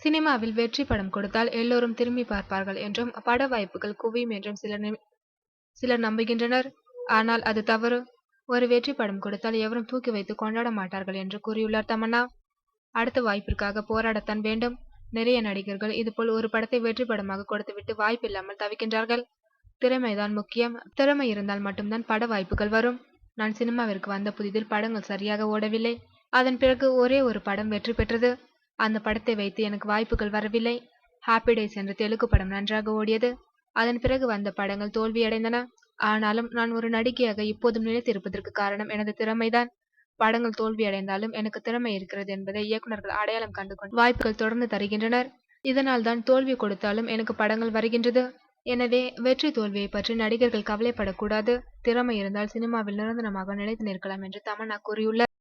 சினிமாவில் வெற்றி படம் கொடுத்தால் எல்லோரும் திரும்பி பார்ப்பார்கள் என்றும் பட வாய்ப்புகள் குவியும் என்றும் சிலர் சிலர் நம்புகின்றனர். ஆனால் அது தவறு. ஒரு வெற்றி படம் கொடுத்தால் எவரும் தூக்கி வைத்து கொண்டாட மாட்டார்கள் என்று கூறியுள்ளார் தமன்னா. அடுத்த வாய்ப்பிற்காக போராடத்தான் வேண்டும். நிறைய நடிகர்கள் இதுபோல் ஒரு படத்தை வெற்றி படமாக கொடுத்துவிட்டு வாய்ப்பில்லாமல் தவிக்கின்றார்கள். திறமைதான் முக்கியம். திறமை இருந்தால் மட்டும்தான் பட வாய்ப்புகள் வரும். நான் சினிமாவிற்கு வந்த புதிதில் படங்கள் சரியாக ஓடவில்லை. அதன் பிறகு ஒரே ஒரு படம் வெற்றி பெற்றது. அந்த படத்தை வைத்து எனக்கு வாய்ப்புகள் வரவில்லை. ஹாப்பி டேஸ் என்ற தெலுங்கு படம் நன்றாக ஓடியது. அதன் பிறகு வந்த படங்கள் தோல்வியடைந்தன. ஆனாலும் நான் ஒரு நடிகையாக இப்போதும் நிலைத்திருப்பதற்கு காரணம் எனது திறமைதான். படங்கள் தோல்வியடைந்தாலும் எனக்கு திறமை இருக்கிறது என்பதை இயக்குநர்கள் அடையாளம் கண்டு கொண்டு வாய்ப்புகள் தொடர்ந்து தருகின்றனர். இதனால் தான் தோல்வி கொடுத்தாலும் எனக்கு படங்கள் வருகின்றது. எனவே வெற்றி தோல்வியை பற்றி நடிகர்கள் கவலைப்படக்கூடாது. திறமை இருந்தால் சினிமாவில் நிரந்தரமாக நிலைத்து நிற்கலாம் என்று தமன்னா கூறியுள்ளார்.